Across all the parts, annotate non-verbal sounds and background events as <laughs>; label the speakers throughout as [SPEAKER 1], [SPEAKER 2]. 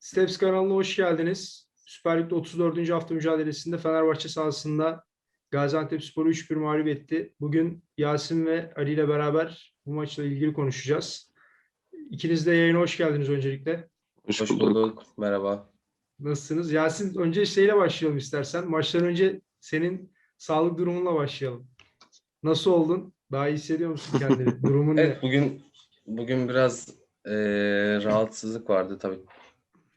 [SPEAKER 1] Steps kanalına hoş geldiniz. Süper Lig'de 34. hafta mücadelesinde Fenerbahçe sahasında Gaziantep Spor'u 3-1 mağlup etti. Bugün Yasin ve Ali ile beraber bu maçla ilgili konuşacağız. İkiniz de yayına hoş geldiniz öncelikle.
[SPEAKER 2] Hoş,
[SPEAKER 3] Hoş
[SPEAKER 2] bulduk.
[SPEAKER 3] bulduk. Merhaba.
[SPEAKER 1] Nasılsınız? Yasin önce şeyle başlayalım istersen. Maçtan önce senin sağlık durumunla başlayalım. Nasıl oldun? Daha iyi hissediyor musun kendini? <laughs> Durumun ne?
[SPEAKER 3] Evet bugün bugün biraz eee, rahatsızlık vardı tabii.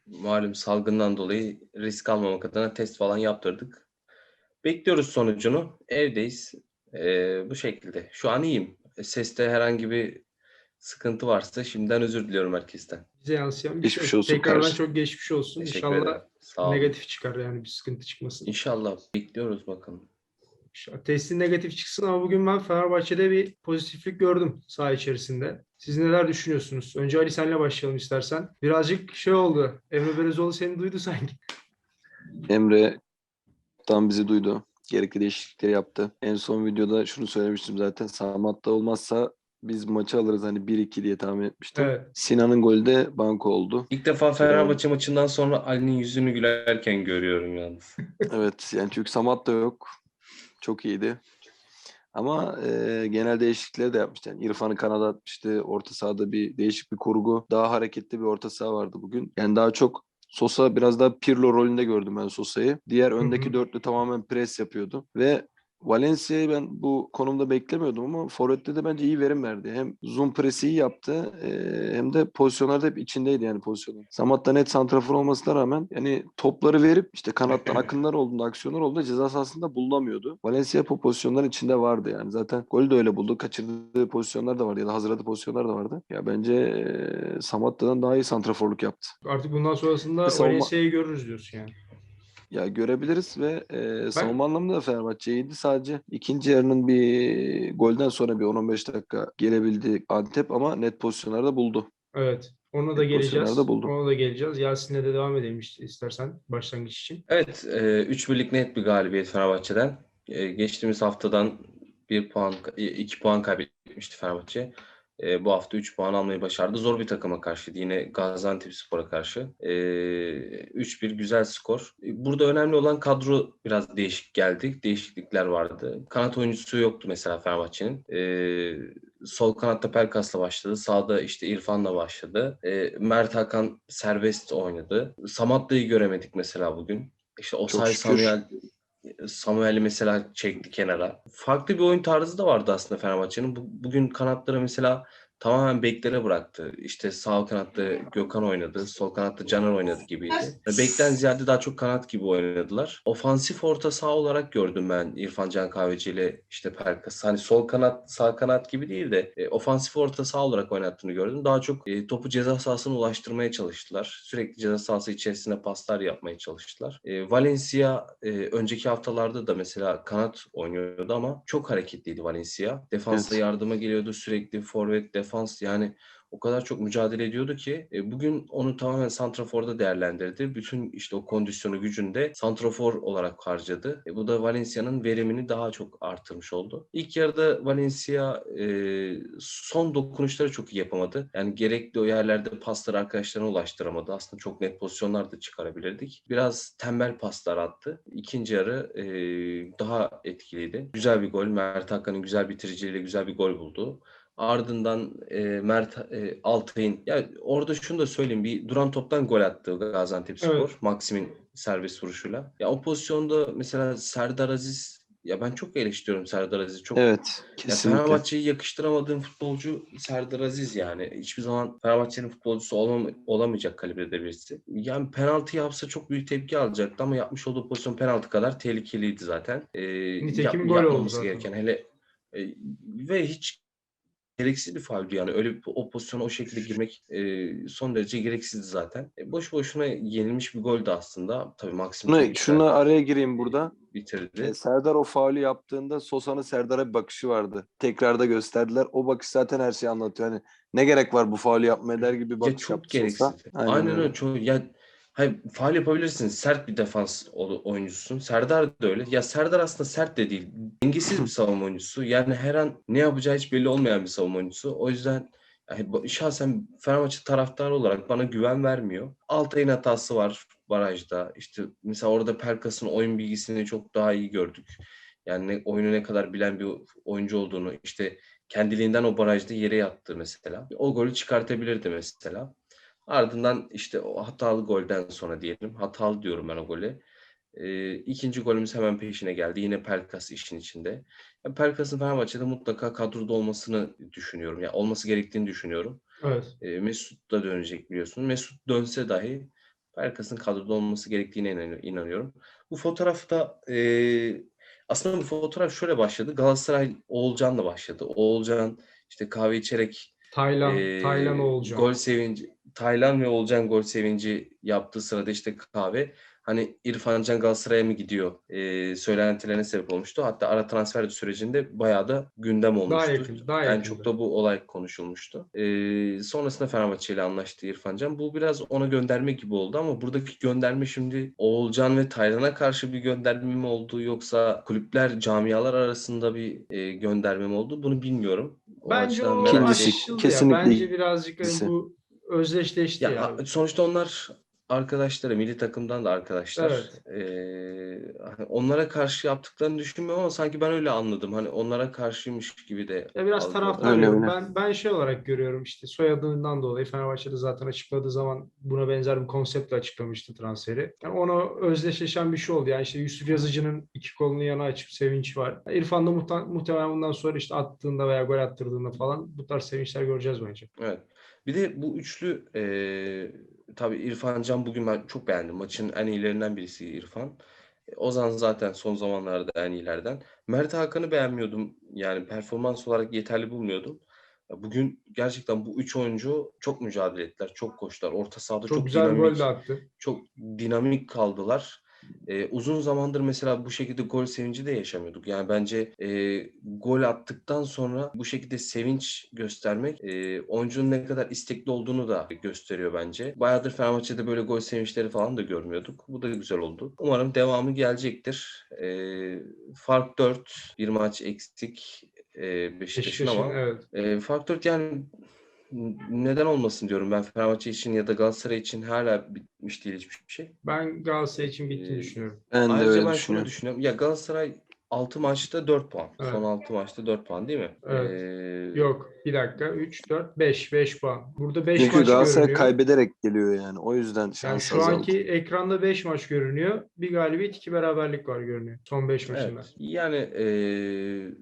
[SPEAKER 3] Malum salgından dolayı risk almamak adına test falan yaptırdık. Bekliyoruz sonucunu. Evdeyiz. Eee, bu şekilde. Şu an iyiyim. Seste herhangi bir sıkıntı varsa şimdiden özür diliyorum herkesten.
[SPEAKER 1] Bize yansıyan bir
[SPEAKER 2] Geçmiş
[SPEAKER 1] şey.
[SPEAKER 2] olsun
[SPEAKER 1] Tekrardan
[SPEAKER 2] kardeşim.
[SPEAKER 1] çok geçmiş olsun.
[SPEAKER 3] Teşekkür
[SPEAKER 1] İnşallah
[SPEAKER 3] ederim. Sağ olun.
[SPEAKER 1] negatif çıkar yani bir sıkıntı çıkmasın.
[SPEAKER 3] İnşallah bekliyoruz bakalım.
[SPEAKER 1] Testin negatif çıksın ama bugün ben Fenerbahçe'de bir pozitiflik gördüm saha içerisinde. Siz neler düşünüyorsunuz? Önce Ali senle başlayalım istersen. Birazcık şey oldu. Emre Belözoğlu seni duydu sanki.
[SPEAKER 2] Emre tam bizi duydu. Gerekli değişiklikleri yaptı. En son videoda şunu söylemiştim zaten. Samat'ta olmazsa biz maçı alırız hani 1-2 diye tahmin etmiştim.
[SPEAKER 1] Evet.
[SPEAKER 2] Sinan'ın golü de banko oldu.
[SPEAKER 3] İlk defa Fenerbahçe maçından sonra Ali'nin yüzünü gülerken görüyorum yalnız.
[SPEAKER 2] Evet yani çünkü Samat da yok. Çok iyiydi. Ama e, genel değişiklikleri de yapmıştı. Yani İrfan'ı kanada atmıştı. Orta sahada bir değişik bir kurgu. Daha hareketli bir orta saha vardı bugün. Yani daha çok Sosa biraz daha Pirlo rolünde gördüm ben Sosa'yı. Diğer öndeki
[SPEAKER 1] hı.
[SPEAKER 2] dörtlü tamamen pres yapıyordu. Ve Valencia'yı ben bu konumda beklemiyordum ama Forvet'te de bence iyi verim verdi. Hem zoom presi iyi yaptı e, hem de pozisyonlarda hep içindeydi yani pozisyonu. Samat da net santrafor olmasına rağmen yani topları verip işte kanattan <laughs> akınlar olduğunda, aksiyonlar olduğunda ceza sahasında bulunamıyordu. Valencia o pozisyonların içinde vardı yani. Zaten golü de öyle buldu. Kaçırdığı pozisyonlar da vardı ya da hazırladığı pozisyonlar da vardı. Ya bence e, Samatta'dan daha iyi santraforluk yaptı.
[SPEAKER 1] Artık bundan sonrasında Valencia'yı görürüz diyorsun yani.
[SPEAKER 2] Ya görebiliriz ve e, savunma anlamında da Fenerbahçe iyiydi. Sadece ikinci yarının bir golden sonra bir 10-15 dakika gelebildi Antep ama net pozisyonlarda buldu.
[SPEAKER 1] Evet. Ona da geleceğiz.
[SPEAKER 2] buldum.
[SPEAKER 1] Ona da geleceğiz. Yasin'le de devam edelim istersen başlangıç için.
[SPEAKER 3] Evet, e, 3 birlik net bir galibiyet Fenerbahçe'den. E, geçtiğimiz haftadan 1 puan, 2 puan kaybetmişti Fenerbahçe. E, bu hafta 3 puan almayı başardı. Zor bir takıma karşıydı. Yine Gaziantepspor'a karşı. E, 3-1 güzel skor. E, Burada önemli olan kadro biraz değişik geldi. Değişiklikler vardı. Kanat oyuncusu yoktu mesela Fenerbahçe'nin. E, sol kanatta Pelkas'la başladı. Sağda işte İrfan'la başladı. E, Mert Hakan serbest oynadı. Samatta'yı göremedik mesela bugün. İşte Osay. Samuel Samuel'i mesela çekti kenara. Farklı bir oyun tarzı da vardı aslında Fenerbahçe'nin. Bu- Bugün kanatları mesela tamamen beklere bıraktı. İşte sağ kanatta Gökhan oynadı, sol kanatta Caner oynadı gibiydi. Bekten ziyade daha çok kanat gibi oynadılar. Ofansif orta saha olarak gördüm ben İrfan Can Kahveci ile işte Pelkas. Hani sol kanat, sağ kanat gibi değil de e, ofansif orta saha olarak oynattığını gördüm. Daha çok e, topu ceza sahasına ulaştırmaya çalıştılar. Sürekli ceza sahası içerisine paslar yapmaya çalıştılar. E, Valencia e, önceki haftalarda da mesela kanat oynuyordu ama çok hareketliydi Valencia. Defansa
[SPEAKER 2] Evet.
[SPEAKER 3] yardıma geliyordu sürekli forvet defans yani o kadar çok mücadele ediyordu ki e, bugün onu tamamen santraforda değerlendirdi. Bütün işte o kondisyonu gücünü de santrafor olarak harcadı. E, bu da Valencia'nın verimini daha çok artırmış oldu. İlk yarıda Valencia e, son dokunuşları çok iyi yapamadı. Yani gerekli o yerlerde pasları arkadaşlarına ulaştıramadı. Aslında çok net pozisyonlar da çıkarabilirdik. Biraz tembel paslar attı. İkinci yarı e, daha etkiliydi. Güzel bir gol. Mert Hakan'ın güzel bitiriciliğiyle güzel bir gol buldu. Ardından e, Mert e, Altay'ın ya orada şunu da söyleyeyim bir duran toptan gol attı Gaziantepspor
[SPEAKER 1] Evet.
[SPEAKER 3] Maksim'in serbest vuruşuyla. Ya o pozisyonda mesela Serdar Aziz ya ben çok eleştiriyorum Serdar Aziz'i çok.
[SPEAKER 2] Evet
[SPEAKER 3] Ya
[SPEAKER 2] kesinlikle.
[SPEAKER 3] Fenerbahçe'yi yakıştıramadığım futbolcu Serdar Aziz yani. Hiçbir zaman Fenerbahçe'nin futbolcusu olmam, olamayacak kalibrede birisi. Yani penaltı yapsa çok büyük tepki alacaktı ama yapmış olduğu pozisyon penaltı kadar tehlikeliydi zaten. Ee,
[SPEAKER 1] Nitekim gol oldu zaten.
[SPEAKER 3] gereken hele e, ve hiç gereksiz bir fauldü yani öyle o pozisyona o şekilde girmek e, son derece gereksizdi zaten. E, boş boşuna yenilmiş bir goldü aslında. Tabii Maxim
[SPEAKER 2] Şuna, şuna araya gireyim burada.
[SPEAKER 3] bitirdi.
[SPEAKER 2] E, Serdar o faulü yaptığında Sosa'nın Serdar'a bir bakışı vardı. Tekrarda gösterdiler. O bakış zaten her şeyi anlatıyor. Hani ne gerek var bu faulü yapmaya der gibi bir
[SPEAKER 3] Ya
[SPEAKER 2] bakış
[SPEAKER 3] çok
[SPEAKER 2] yaptı Sosa.
[SPEAKER 3] gereksiz.
[SPEAKER 2] Aynen
[SPEAKER 3] Aynen,
[SPEAKER 2] öyle.
[SPEAKER 3] öyle. Çok, ya hayır, faal yapabilirsin. Sert bir defans oyuncusun. Serdar da öyle. Ya Serdar aslında sert de değil. Dengesiz bir savunma oyuncusu. Yani her an ne yapacağı hiç belli olmayan bir savunma oyuncusu. O yüzden Yani şahsen Fenerbahçe taraftarı olarak bana güven vermiyor. Altay'ın hatası var barajda. İşte mesela orada Pelkas'ın oyun bilgisini çok daha iyi gördük. Yani ne- oyunu ne kadar bilen bir oyuncu olduğunu işte kendiliğinden o barajda yere yattı mesela. O golü çıkartabilirdi mesela. Ardından işte o hatalı golden sonra diyelim. Hatalı diyorum ben o golü. Ee, ikinci golümüz hemen peşine geldi. Yine Pelkas işin içinde. Yani Pelkas'ın Fenerbahçe'de mutlaka kadroda olmasını düşünüyorum. Yani olması gerektiğini düşünüyorum.
[SPEAKER 1] Evet.
[SPEAKER 3] E, Mesut da dönecek biliyorsun. Mesut dönse dahi Pelkas'ın kadroda olması gerektiğine inan- inanıyorum. Bu fotoğrafta e, aslında bu fotoğraf şöyle başladı. Galatasaray Oğulcan'la başladı. Oğulcan işte kahve içerek
[SPEAKER 1] Taylan,
[SPEAKER 3] e,
[SPEAKER 1] Taylan Oğulcan.
[SPEAKER 3] gol sevinci Taylan ve Oğulcan gol sevinci yaptığı sırada işte kahve hani İrfan Can Galatasaray'a mı gidiyor e, söylentilerine sebep olmuştu. Hatta ara transfer sürecinde bayağı da gündem olmuştu.
[SPEAKER 1] yakın, daha
[SPEAKER 3] en
[SPEAKER 1] yakındı.
[SPEAKER 3] çok da bu olay konuşulmuştu. E, sonrasında Fenerbahçe ile anlaştı İrfan Can. Bu biraz ona gönderme gibi oldu ama buradaki gönderme şimdi Oğulcan ve Taylan'a karşı bir gönderme mi oldu yoksa kulüpler, camialar arasında bir e, gönderme mi oldu bunu bilmiyorum. O
[SPEAKER 1] Bence o
[SPEAKER 3] merak
[SPEAKER 1] aşıldı
[SPEAKER 2] kesinlikle.
[SPEAKER 1] Bence birazcık hani bu özdeşleşti
[SPEAKER 3] Ya,
[SPEAKER 1] ya.
[SPEAKER 3] a- sonuçta onlar arkadaşları, milli takımdan da arkadaşlar.
[SPEAKER 1] Evet.
[SPEAKER 3] Ee, hani onlara karşı yaptıklarını düşünmüyorum ama sanki ben öyle anladım. Hani onlara karşıymış gibi de
[SPEAKER 1] Ya biraz
[SPEAKER 3] algıladım.
[SPEAKER 1] taraftar
[SPEAKER 2] Öyle,
[SPEAKER 1] yorum.
[SPEAKER 2] öyle.
[SPEAKER 1] Ben ben şey olarak görüyorum işte soyadından dolayı Fenerbahçe'de zaten açıkladığı zaman buna benzer bir konseptle açıklamıştı transferi. Yani ona özdeşleşen bir şey oldu. Yani işte Yusuf Yazıcı'nın iki kolunu yana açıp sevinç var. İrfan da muhtemelen bundan sonra işte attığında veya gol attırdığında falan bu tarz sevinçler göreceğiz bence.
[SPEAKER 3] Evet. Bir de bu üçlü eee tabii İrfan Can bugün ben çok beğendim. Maçın en iyilerinden birisi İrfan. E, Ozan zaten son zamanlarda en iyilerden. Mert Hakan'ı beğenmiyordum. Yani performans olarak yeterli bulmuyordum. Bugün gerçekten bu üç oyuncu çok mücadele ettiler, çok koştular. Orta sahada
[SPEAKER 1] Çok,
[SPEAKER 3] çok,
[SPEAKER 1] güzel
[SPEAKER 3] dinamik,
[SPEAKER 1] gol attı.
[SPEAKER 3] çok dinamik kaldılar. Ee, uzun zamandır mesela bu şekilde gol sevinci de yaşamıyorduk. Yani bence e, gol attıktan sonra bu şekilde sevinç göstermek e, oyuncunun ne kadar istekli olduğunu da gösteriyor bence. Bayağıdır Fenerbahçe'de böyle gol sevinçleri falan da görmüyorduk. Bu da güzel oldu. Umarım devamı gelecektir. E, fark 4, bir maç eksik e, Beşiktaş'ın ama
[SPEAKER 1] evet.
[SPEAKER 3] e, fark 4 yani neden olmasın diyorum ben Fenerbahçe için ya da Galatasaray için hala bitmiş değil hiçbir şey.
[SPEAKER 1] Ben Galatasaray için bittiğini
[SPEAKER 3] Ee,
[SPEAKER 1] düşünüyorum.
[SPEAKER 2] Ben de
[SPEAKER 3] Ayrıca
[SPEAKER 2] öyle
[SPEAKER 3] ben şunu
[SPEAKER 2] düşünüyorum.
[SPEAKER 3] düşünüyorum. Ya Galatasaray 6 maçta 4 puan.
[SPEAKER 1] Evet.
[SPEAKER 3] Son 6 maçta 4 puan değil mi?
[SPEAKER 1] Evet.
[SPEAKER 3] Ee,
[SPEAKER 1] Yok bir dakika 3, 4, 5. 5 puan. Burada 5
[SPEAKER 2] Çünkü
[SPEAKER 1] maç
[SPEAKER 2] Galatasaray
[SPEAKER 1] görünüyor.
[SPEAKER 2] kaybederek geliyor yani. O yüzden
[SPEAKER 1] Yani
[SPEAKER 2] şans
[SPEAKER 1] şu
[SPEAKER 2] azaldı.
[SPEAKER 1] anki ekranda 5 maç görünüyor. Bir galibiyet, iki beraberlik var görünüyor. Son 5 maçında.
[SPEAKER 3] Evet. Yani eee,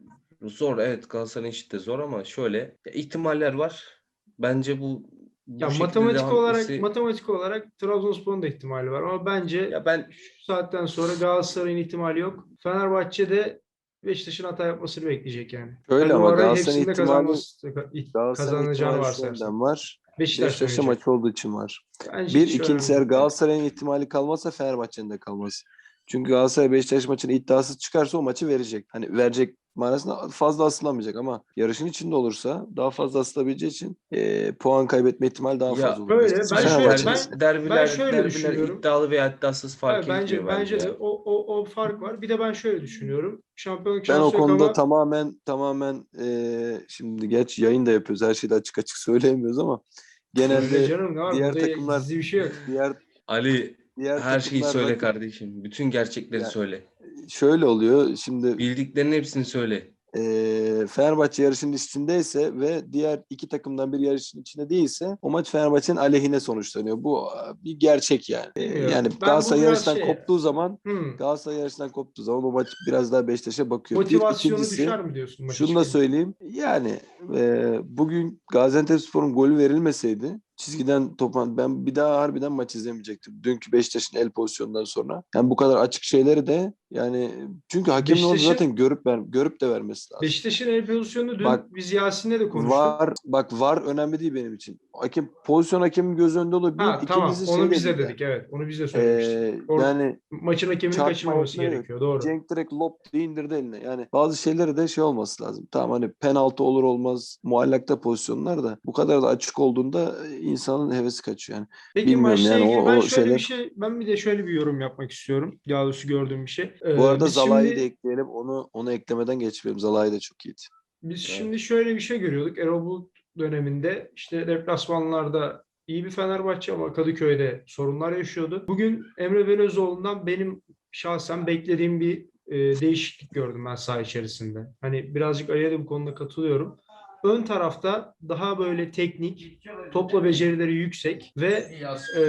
[SPEAKER 3] zor evet Galatasaray'ın işi de zor ama şöyle ihtimaller var. Bence bu bu
[SPEAKER 1] Ya matematik olarak
[SPEAKER 3] etmesi-
[SPEAKER 1] matematik olarak Trabzonspor'un da ihtimali var ama bence
[SPEAKER 3] ya ben
[SPEAKER 1] şu saatten sonra Galatasaray'ın ihtimali yok. Fenerbahçe'de Beşiktaş'ın hata yapmasını bekleyecek yani.
[SPEAKER 2] Öyle
[SPEAKER 1] Tabii
[SPEAKER 2] ama Galatasaray'ın ihtimali-
[SPEAKER 1] varsayarsak.
[SPEAKER 2] şuradan var.
[SPEAKER 1] Beşiktaş
[SPEAKER 2] Beşiktaş'ta maç olduğu için var.
[SPEAKER 1] Bence
[SPEAKER 2] Bir, ikincisi eğer. Galatasaray'ın ihtimali kalmazsa Fenerbahçe'nin de kalmaz. Çünkü Galatasaray Beşiktaş maçının iddiası çıkarsa o maçı verecek. Hani verecek manasında fazla asılamayacak ama yarışın içinde olursa daha fazla asılabileceği için eee, puan kaybetme ihtimali daha
[SPEAKER 3] Ya
[SPEAKER 2] fazla olur.
[SPEAKER 1] böyle, ben şöyle- ben-
[SPEAKER 3] derbiler,
[SPEAKER 1] ben şöyle
[SPEAKER 3] derbiler
[SPEAKER 1] düşünüyorum.
[SPEAKER 3] iddialı veya iddiasız fark
[SPEAKER 1] Evet, bence
[SPEAKER 3] etmiyor
[SPEAKER 1] bence
[SPEAKER 3] bence.
[SPEAKER 1] de o, o, o fark var. Bir de ben şöyle düşünüyorum. Şampiyonluk
[SPEAKER 2] Ben o konuda
[SPEAKER 1] ama
[SPEAKER 2] tamamen tamamen eee, şimdi geç yayın da yapıyoruz. Her şeyi açık açık söyleyemiyoruz ama genelde
[SPEAKER 1] canım var?
[SPEAKER 2] diğer takımlar-
[SPEAKER 1] bir şey yok.
[SPEAKER 2] diğer
[SPEAKER 3] Ali
[SPEAKER 2] diğer
[SPEAKER 3] her şeyi söyle
[SPEAKER 2] rakip-
[SPEAKER 3] kardeşim. Bütün gerçekleri
[SPEAKER 2] Ya-
[SPEAKER 3] söyle.
[SPEAKER 2] Şöyle oluyor. Şimdi
[SPEAKER 3] Bildiklerinin hepsini söyle.
[SPEAKER 2] eee, Fenerbahçe yarışın içindeyse ve diğer iki takımdan bir yarışın içinde değilse o maç Fenerbahçe'nin aleyhine sonuçlanıyor. Bu bir gerçek yani.
[SPEAKER 1] Bilmiyorum.
[SPEAKER 2] yani
[SPEAKER 1] Ben
[SPEAKER 2] Galatasaray yarıştan
[SPEAKER 1] şey-
[SPEAKER 2] koptuğu zaman
[SPEAKER 1] Hmm.
[SPEAKER 2] Galatasaray yarıştan koptuğu zaman o maç biraz daha Beşiktaş'a bakıyor. Bir,
[SPEAKER 1] Motivasyonu
[SPEAKER 2] ikincisi-
[SPEAKER 1] düşer mi diyorsun?
[SPEAKER 2] Şunu da söyleyeyim. Yani e, bugün Gaziantepspor'un golü verilmeseydi çizgiden topan ben bir daha harbiden maç izlemeyecektim. Dünkü Beşiktaş'ın el pozisyonundan sonra. Yani bu kadar açık şeyleri de yani çünkü hakemin onu zaten görüp ver, görüp de vermesi lazım.
[SPEAKER 1] Beşiktaş'ın el pozisyonunu dün
[SPEAKER 2] Bak,
[SPEAKER 1] biz Yasin'le de konuştuk.
[SPEAKER 2] Var bak var önemli değil benim için. Hakem pozisyon hakemin göz önünde olur. Bir,
[SPEAKER 1] ha tamam onu biz de
[SPEAKER 2] dedik
[SPEAKER 1] dedik evet. Onu biz de söylemiştik.
[SPEAKER 2] Ee,
[SPEAKER 1] Or-
[SPEAKER 2] yani
[SPEAKER 1] Maçın hakemini kaçırmaması gerekiyor. Doğru.
[SPEAKER 2] Cenk direkt lop diye indirdi eline. Yani bazı şeyleri de şey olması lazım. Tamam hani penaltı olur olmaz muallakta pozisyonlar da bu kadar da açık olduğunda e, insanın hevesi kaçıyor yani.
[SPEAKER 1] Peki
[SPEAKER 2] bilmiyorum
[SPEAKER 1] maçla
[SPEAKER 2] yani
[SPEAKER 1] ilgili
[SPEAKER 2] o-
[SPEAKER 1] ben
[SPEAKER 2] o
[SPEAKER 1] şöyle
[SPEAKER 2] şeyler-
[SPEAKER 1] bir şey ben bir de şöyle bir yorum yapmak istiyorum. Daha doğrusu gördüğüm bir şey. Ee,
[SPEAKER 2] Bu arada Zalai'yi
[SPEAKER 1] şimdi-
[SPEAKER 2] de ekleyelim. Onu onu eklemeden geçmeyelim. Zalai de çok iyiydi.
[SPEAKER 1] Biz
[SPEAKER 3] Evet.
[SPEAKER 1] şimdi şöyle bir şey görüyorduk. Erol Bulut döneminde işte deplasmanlarda iyi bir Fenerbahçe ama Kadıköy'de sorunlar yaşıyordu. Bugün Emre Belözoğlu'ndan benim şahsen beklediğim bir e, değişiklik gördüm ben saha içerisinde. Hani birazcık Ali'ye de bu konuda katılıyorum. Ön tarafta daha böyle teknik, topla becerileri yüksek ve e,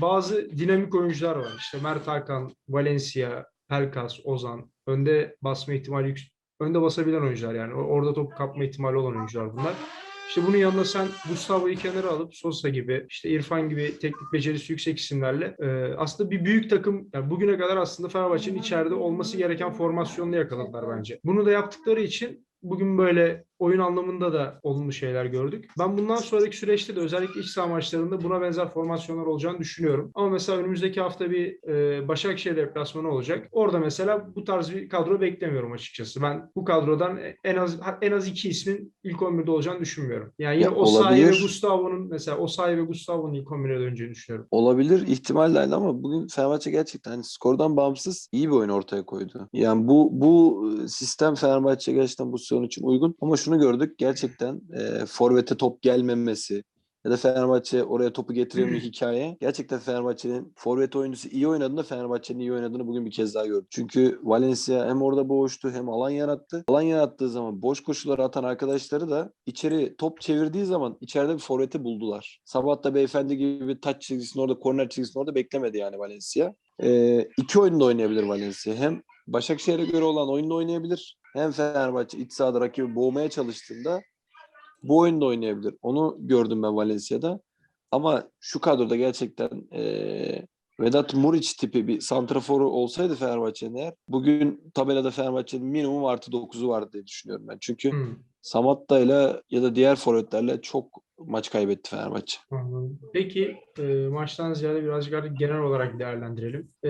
[SPEAKER 1] bazı dinamik oyuncular var. İşte Mert Hakan, Valencia, Pelkas, Ozan. Önde basma ihtimali yüksek. Önde basabilen oyuncular yani. Orada top kapma ihtimali olan oyuncular bunlar. İşte bunun yanında sen Gustavo'yu kenara alıp Sosa gibi, işte İrfan gibi teknik becerisi yüksek isimlerle e, aslında bir büyük takım, yani bugüne kadar aslında Fenerbahçe'nin içeride olması gereken formasyonunu yakaladılar bence. Bunu da yaptıkları için bugün böyle oyun anlamında da olumlu şeyler gördük. Ben bundan sonraki süreçte de özellikle iç saha maçlarında buna benzer formasyonlar olacağını düşünüyorum. Ama mesela önümüzdeki hafta bir e, Başakşehir deplasmanı olacak. Orada mesela bu tarz bir kadro beklemiyorum açıkçası. Ben bu kadrodan en az en az iki ismin ilk 11'de olacağını düşünmüyorum. Yani yine
[SPEAKER 2] Ya
[SPEAKER 1] Osayi ve. Gustavo'nun mesela Osayi ve Gustavo'nun ilk 11'e döneceğini düşünüyorum.
[SPEAKER 2] Olabilir ihtimal dahil ama bugün Fenerbahçe gerçekten hani skordan bağımsız iyi bir oyun ortaya koydu. Yani bu bu e, sistem Fenerbahçe gerçekten bu sezon için uygun ama şunu gördük gerçekten e, forvete top gelmemesi ya da Fenerbahçe oraya topu getiremiyor hikaye. Gerçekten Fenerbahçe'nin forvet oyuncusu iyi oynadığında Fenerbahçe'nin iyi oynadığını bugün bir kez daha gördük. Çünkü Valencia hem orada boğuştu hem alan yarattı. Alan yarattığı zaman boş koşuları atan arkadaşları da içeri top çevirdiği zaman içeride bir forveti buldular. Sabah da beyefendi gibi bir taç çizgisini orada, korner çizgisini orada beklemedi yani Valencia. Ee, iki oyunda oynayabilir Valencia. Hem Başakşehir'e göre olan oyunda oynayabilir. Hem Fenerbahçe iç sahada rakibi boğmaya çalıştığında bu oyunda oynayabilir. Onu gördüm ben Valencia'da. Ama şu kadroda gerçekten eee, Vedat Muriç tipi bir santraforu olsaydı Fenerbahçe'nin eğer bugün tabelada Fenerbahçe'nin minimum artı 9'u vardı diye düşünüyorum ben. Çünkü
[SPEAKER 1] Hmm.
[SPEAKER 2] Samatta'yla ya da diğer forvetlerle çok maç kaybetti Fenerbahçe.
[SPEAKER 1] Peki e, maçtan ziyade birazcık artık genel olarak değerlendirelim. E,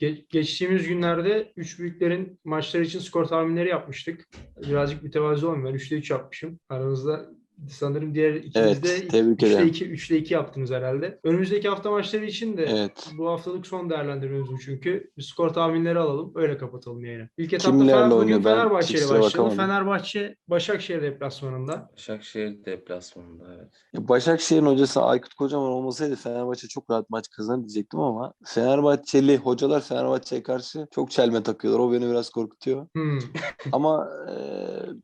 [SPEAKER 1] ge- geçtiğimiz günlerde üç büyüklerin maçları için skor tahminleri yapmıştık. Birazcık mütevazı olmayayım. Ben 3'te 3 yapmışım. Aranızda sanırım diğer ikiniz
[SPEAKER 2] Evet,
[SPEAKER 1] de
[SPEAKER 2] tebrik
[SPEAKER 1] 3'te
[SPEAKER 2] ederim.
[SPEAKER 1] 2, 3'te 2 yaptınız herhalde. Önümüzdeki hafta maçları için de
[SPEAKER 2] Evet.
[SPEAKER 1] bu haftalık son değerlendirmemiz bu çünkü. Bir skor tahminleri alalım. Öyle kapatalım yayını. İlk etapta
[SPEAKER 2] Kimlerle
[SPEAKER 1] Fener, bugün Fenerbahçe ile
[SPEAKER 2] bakamadım.
[SPEAKER 1] Fenerbahçe Başakşehir deplasmanında.
[SPEAKER 3] Başakşehir deplasmanında evet.
[SPEAKER 2] Ya Başakşehir'in hocası Aykut Kocaman olmasaydı Fenerbahçe çok rahat maç kazanır diyecektim ama Fenerbahçeli hocalar Fenerbahçe'ye karşı çok çelme takıyorlar. O beni biraz korkutuyor.
[SPEAKER 1] Hmm.
[SPEAKER 2] Ama eee,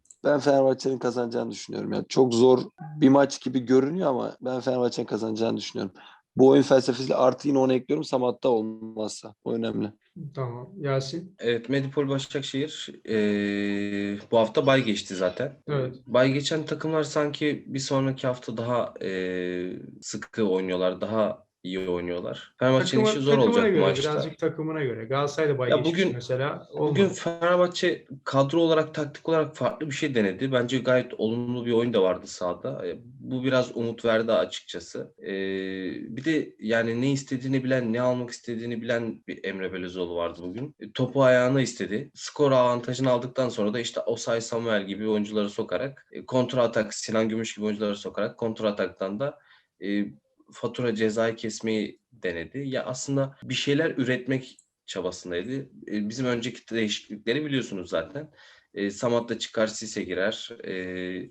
[SPEAKER 2] <laughs> ben Fenerbahçe'nin kazanacağını düşünüyorum. Yani çok zor bir maç gibi görünüyor ama ben Fenerbahçe'nin kazanacağını düşünüyorum. Bu oyun felsefesiyle artı yine onu ekliyorum. Samatta olmazsa. O önemli.
[SPEAKER 1] Tamam. Yasin.
[SPEAKER 3] Evet Medipol Başakşehir eee, bu hafta bay geçti zaten.
[SPEAKER 1] Evet.
[SPEAKER 3] Bay geçen takımlar sanki bir sonraki hafta daha eee, sıkı oynuyorlar, daha iyi oynuyorlar. Fenerbahçe'nin işi zor olacak bu
[SPEAKER 1] göre,
[SPEAKER 3] maçta.
[SPEAKER 1] birazcık takımına göre. Galatasaray'da bay
[SPEAKER 3] Ya bugün-
[SPEAKER 1] mesela.
[SPEAKER 3] Bugün
[SPEAKER 1] Olmadı.
[SPEAKER 3] Fenerbahçe kadro olarak, taktik olarak farklı bir şey denedi. Bence gayet olumlu bir oyun da vardı sahada. E, Bu biraz umut verdi açıkçası. E, bir de yani ne istediğini bilen, ne almak istediğini bilen bir Emre Belözoğlu vardı bugün. E, Topu ayağına istedi. Skor avantajını aldıktan sonra da işte Osay Samuel gibi oyuncuları sokarak, e, kontra atak, Sinan Gümüş gibi oyuncuları sokarak kontra ataktan da e, fatura cezayı kesmeyi denedi. Ya aslında bir şeyler üretmek çabasındaydı. E, Bizim önceki değişiklikleri biliyorsunuz zaten. E, Samat'ta çıkar, Sise girer. E,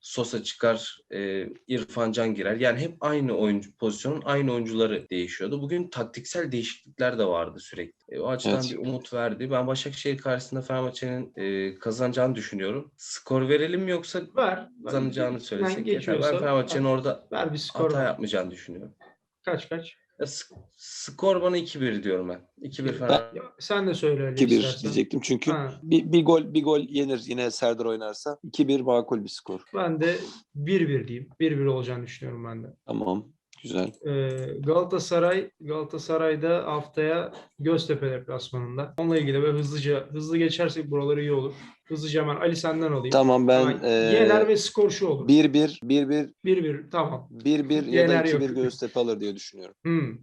[SPEAKER 3] Sosa çıkar, e, İrfan Can girer. Yani hep aynı oyuncu pozisyonun aynı oyuncuları değişiyordu. Bugün taktiksel değişiklikler de vardı sürekli. E, o açıdan
[SPEAKER 2] Evet.
[SPEAKER 3] bir umut verdi. Ben Başakşehir karşısında Fenerbahçe'nin e, kazanacağını düşünüyorum. Skor verelim mi yoksa
[SPEAKER 1] Ver.
[SPEAKER 3] kazanacağını
[SPEAKER 1] Ben
[SPEAKER 3] söylesek yeter.
[SPEAKER 1] geçiyorsa
[SPEAKER 3] Ben Fenerbahçe'nin orada
[SPEAKER 1] Ver bir skor.
[SPEAKER 3] hata
[SPEAKER 1] ver.
[SPEAKER 3] yapmayacağını düşünüyorum.
[SPEAKER 1] Kaç kaç?
[SPEAKER 3] Skor bana 2-1 diyorum ben. 2-1 Fenerbahçe.
[SPEAKER 1] Ya, sen de söyle öyle
[SPEAKER 2] 2-1
[SPEAKER 1] istersen.
[SPEAKER 2] diyecektim çünkü
[SPEAKER 1] Ha.
[SPEAKER 2] bir, bir gol bir gol yenir yine Serdar oynarsa. 2-1 makul bir skor.
[SPEAKER 1] Ben de 1-1 diyeyim. 1-1 olacağını düşünüyorum ben de.
[SPEAKER 2] Tamam. Güzel.
[SPEAKER 1] Ee, Galatasaray Galatasaray'da haftaya Göztepe deplasmanında. Onunla ilgili böyle hızlıca hızlı geçersek buraları iyi olur. Hızlıca hemen Ali senden alayım.
[SPEAKER 2] Tamam ben
[SPEAKER 1] Ama yener ve skor şu olur.
[SPEAKER 2] 1-1 1-1
[SPEAKER 1] 1-1 tamam.
[SPEAKER 2] 1-1 ya da
[SPEAKER 1] Yener yok.
[SPEAKER 2] 2-1 Göztepe alır diye düşünüyorum.
[SPEAKER 1] Hmm.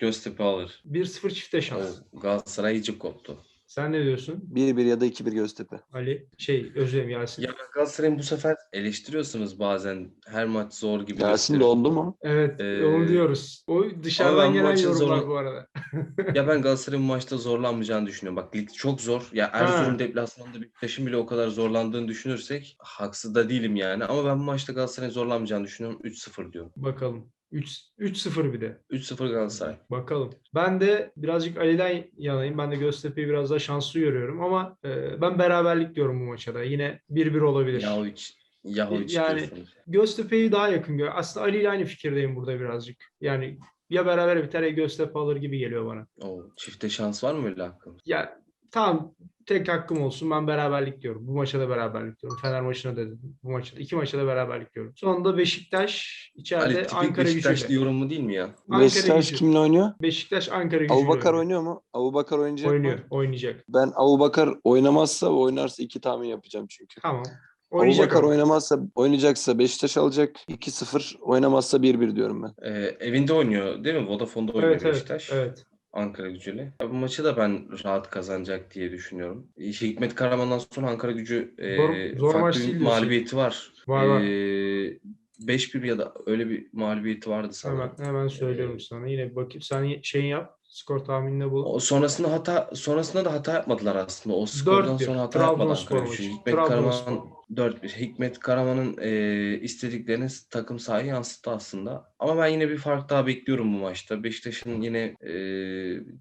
[SPEAKER 3] Göztepe alır.
[SPEAKER 1] 1-0 çifte şans.
[SPEAKER 3] O Galatasaray iyice koptu.
[SPEAKER 1] Sen ne diyorsun
[SPEAKER 2] 1-1 ya da 2-1 Göztepe.
[SPEAKER 1] Ali? Şey özür dilerim Yasin.
[SPEAKER 3] Ya Galatasaray'ın bu sefer eleştiriyorsunuz bazen her maç zor gibi
[SPEAKER 2] Yasin
[SPEAKER 3] gösteriyor.
[SPEAKER 2] doldu mu?
[SPEAKER 1] Evet
[SPEAKER 3] Ee,
[SPEAKER 1] onu diyoruz. O dışarıdan gelen
[SPEAKER 3] maçın
[SPEAKER 1] yorumlar
[SPEAKER 3] zorla-
[SPEAKER 1] bu arada. <laughs>
[SPEAKER 3] Ya ben Galatasaray'ın bu maçta zorlanmayacağını düşünüyorum. Bak lig çok zor. Ya Erzurum deplasmanında Beşiktaş'ın bile o kadar zorlandığını düşünürsek haksız da değilim yani. Ama ben bu maçta Galatasaray'ın zorlanmayacağını düşünüyorum. 3-0 diyorum.
[SPEAKER 1] Bakalım. 3 3-0 bir de.
[SPEAKER 3] 3-0 Galatasaray.
[SPEAKER 1] Bakalım. Ben de birazcık Ali'den yanayım. Ben de Göztepe'yi biraz daha şanslı görüyorum ama e, ben beraberlik diyorum bu maça da. Yine 1-1 olabilir.
[SPEAKER 3] Yahovic. Yahovic
[SPEAKER 1] Yani-
[SPEAKER 3] diyorsunuz.
[SPEAKER 1] Göztepe'yi daha yakın gör. Aslında Ali ile aynı fikirdeyim burada birazcık. Yani ya beraber biter ya Göztepe alır gibi geliyor bana.
[SPEAKER 3] Oo, çifte şans var mı öyle hakkında?
[SPEAKER 1] Ya tamam tek hakkım olsun ben beraberlik diyorum. Bu maça da beraberlik diyorum. Fener maçına da dedim. Bu maçta iki maça da beraberlik diyorum. Sonunda Beşiktaş içeride
[SPEAKER 3] Ali
[SPEAKER 1] Ankara gücüyle.
[SPEAKER 3] yorum mu değil mi ya?
[SPEAKER 1] Ankara
[SPEAKER 2] Beşiktaş
[SPEAKER 1] gücü.
[SPEAKER 2] kimle oynuyor?
[SPEAKER 1] Beşiktaş Ankara gücüyle
[SPEAKER 2] Abubakar
[SPEAKER 1] oynuyor.
[SPEAKER 2] mu? Abubakar oynayacak
[SPEAKER 1] Oynuyor,
[SPEAKER 2] mı?
[SPEAKER 1] oynayacak.
[SPEAKER 2] Ben Abubakar oynamazsa oynarsa iki tahmin yapacağım çünkü.
[SPEAKER 1] Tamam. Oynayacak
[SPEAKER 2] Abubakar
[SPEAKER 1] ama.
[SPEAKER 2] oynamazsa oynayacaksa Beşiktaş alacak. 2-0 oynamazsa 1-1 diyorum ben.
[SPEAKER 3] Ee, evinde oynuyor değil mi? Vodafone'da oynuyor
[SPEAKER 1] Evet evet.
[SPEAKER 3] Beşiktaş.
[SPEAKER 1] Evet.
[SPEAKER 3] Ankara gücüyle. Ya bu maçı da ben rahat kazanacak diye düşünüyorum. E, Hikmet Karaman'dan sonra Ankara gücü e,
[SPEAKER 1] Zor- zor
[SPEAKER 3] farklı bir mağlubiyeti var.
[SPEAKER 1] Var, var.
[SPEAKER 3] E, 5-1 ya da öyle bir mağlubiyeti vardı sanırım.
[SPEAKER 1] Hemen hemen söylüyorum sana. Yine bir bakayım sen şeyin yap. Skor tahmininde bul.
[SPEAKER 3] O sonrasında hata sonrasında da hata yapmadılar aslında. O skordan
[SPEAKER 1] 4-1.
[SPEAKER 3] sonra hata yapmadı
[SPEAKER 1] Trabzonspor
[SPEAKER 3] Ankara
[SPEAKER 1] maçı.
[SPEAKER 3] gücü. Hikmet. Karaman 4-1. Hikmet Karaman'ın e, istediklerini takım sahaya yansıttı aslında. Ama ben yine bir fark daha bekliyorum bu maçta. Beşiktaş'ın yine e,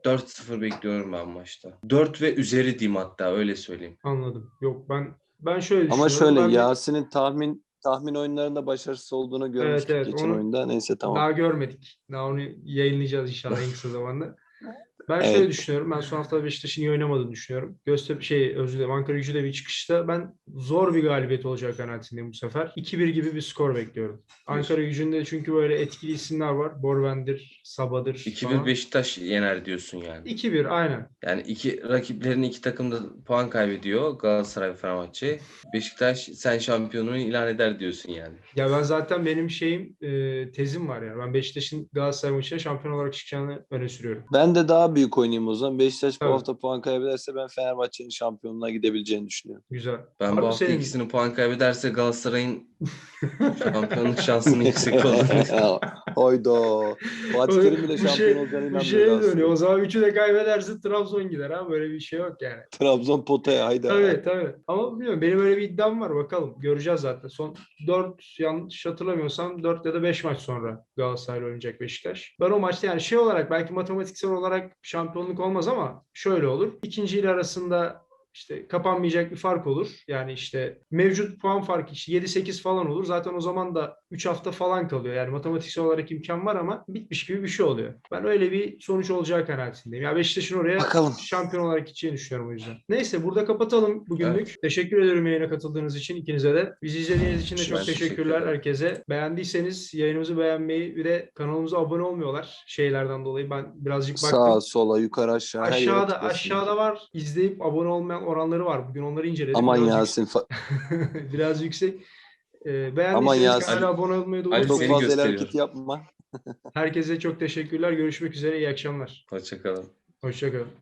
[SPEAKER 3] 4-0 bekliyorum ben maçta. 4 ve üzeri diyeyim hatta öyle söyleyeyim.
[SPEAKER 1] Anladım. Yok ben ben şöyle
[SPEAKER 2] Ama şöyle
[SPEAKER 1] Ben
[SPEAKER 2] Yasin'in tahmin tahmin oyunlarında başarısız olduğunu görmüştük
[SPEAKER 1] evet,
[SPEAKER 2] geçen
[SPEAKER 1] onu-
[SPEAKER 2] oyunda. Neyse tamam.
[SPEAKER 1] Daha görmedik. Daha onu yayınlayacağız inşallah en kısa zamanda. Ben
[SPEAKER 2] Evet.
[SPEAKER 1] şöyle düşünüyorum. Ben son hafta Beşiktaş'ın iyi oynamadığını düşünüyorum. Göztepe şey özür dilerim. Ankara gücüyle bir çıkışta ben zor bir galibiyet olacak kanaatindeyim bu sefer. 2-1 gibi bir skor bekliyorum. Ankara gücünde çünkü böyle etkili isimler var. Borvendir, Saba'dır
[SPEAKER 3] 2-1
[SPEAKER 1] falan.
[SPEAKER 3] Beşiktaş yener diyorsun yani.
[SPEAKER 1] 2-1 aynen.
[SPEAKER 3] Yani iki rakiplerin iki takım da puan kaybediyor. Galatasaray ve Fenerbahçe. Beşiktaş sen şampiyonluğu ilan eder diyorsun yani.
[SPEAKER 1] Ya ben zaten benim şeyim e, tezim var ya. Ben Beşiktaş'ın Galatasaray maçına şampiyon olarak çıkacağını öne sürüyorum.
[SPEAKER 2] Ben de daha büyük oynayayım o zaman. Beşiktaş bu
[SPEAKER 1] Evet.
[SPEAKER 2] hafta puan kaybederse ben Fenerbahçe'nin şampiyonluğa gidebileceğini düşünüyorum.
[SPEAKER 1] Güzel.
[SPEAKER 3] Ben
[SPEAKER 1] Abi
[SPEAKER 3] bu hafta
[SPEAKER 1] senin-
[SPEAKER 3] ikisini puan kaybederse Galatasaray'ın şampiyonluk şansının yüksek olduğunu <laughs>
[SPEAKER 2] Oydo. Fatih Terim bile şampiyon
[SPEAKER 1] şey-
[SPEAKER 2] olacağına
[SPEAKER 1] Bir
[SPEAKER 2] inanmıyor
[SPEAKER 1] şeye
[SPEAKER 2] aslında.
[SPEAKER 1] dönüyor. O zaman üçü de kaybederse Trabzon gider ha. Böyle bir şey yok yani.
[SPEAKER 2] Trabzon potaya haydi.
[SPEAKER 1] Tabii tabii. Ama bilmiyorum benim öyle bir iddiam var bakalım. Göreceğiz zaten. Son 4 yanlış hatırlamıyorsam 4 ya da 5 maç sonra Galatasaray'la oynayacak Beşiktaş. Ben o maçta yani şey olarak belki matematiksel olarak şampiyonluk olmaz ama şöyle olur. İkinci ile arasında işte kapanmayacak bir fark olur. Yani işte mevcut puan farkı işte 7-8 falan olur. Zaten o zaman da 3 hafta falan kalıyor. Yani matematiksel olarak imkan var ama bitmiş gibi bir şey oluyor. Ben öyle bir sonuç olacağı kanaatindeyim. Ya Beşiktaş'ın oraya
[SPEAKER 2] Bakalım.
[SPEAKER 1] şampiyon olarak gideceğini düşünüyorum o yüzden. Neyse burada kapatalım bugünlük. Teşekkür ederim yayına katıldığınız için ikinize de. Bizi izlediğiniz için de çok
[SPEAKER 3] Ben teşekkür
[SPEAKER 1] teşekkürler
[SPEAKER 3] ederim.
[SPEAKER 1] herkese. Beğendiyseniz yayınımızı beğenmeyi bir de kanalımıza abone olmuyorlar şeylerden dolayı. Ben birazcık baktım.
[SPEAKER 2] Sağa, sola, yukarı, aşağı.
[SPEAKER 1] Aşağıda aşağıda var. İzleyip abone olmayan oranları var. Bugün onları inceledim.
[SPEAKER 2] Aman
[SPEAKER 1] Biraz
[SPEAKER 2] Yasin.
[SPEAKER 1] yüksek- <laughs> biraz yüksek.
[SPEAKER 2] Aman
[SPEAKER 1] beğendiyseniz
[SPEAKER 2] Yasin.
[SPEAKER 1] kanala abone olmayı da
[SPEAKER 2] Çok
[SPEAKER 1] unutmayın.
[SPEAKER 3] seni
[SPEAKER 2] fazla hareket yapma.
[SPEAKER 1] Herkese çok teşekkürler. Görüşmek üzere. İyi akşamlar.
[SPEAKER 3] Hoşçakalın.
[SPEAKER 1] Hoşçakalın.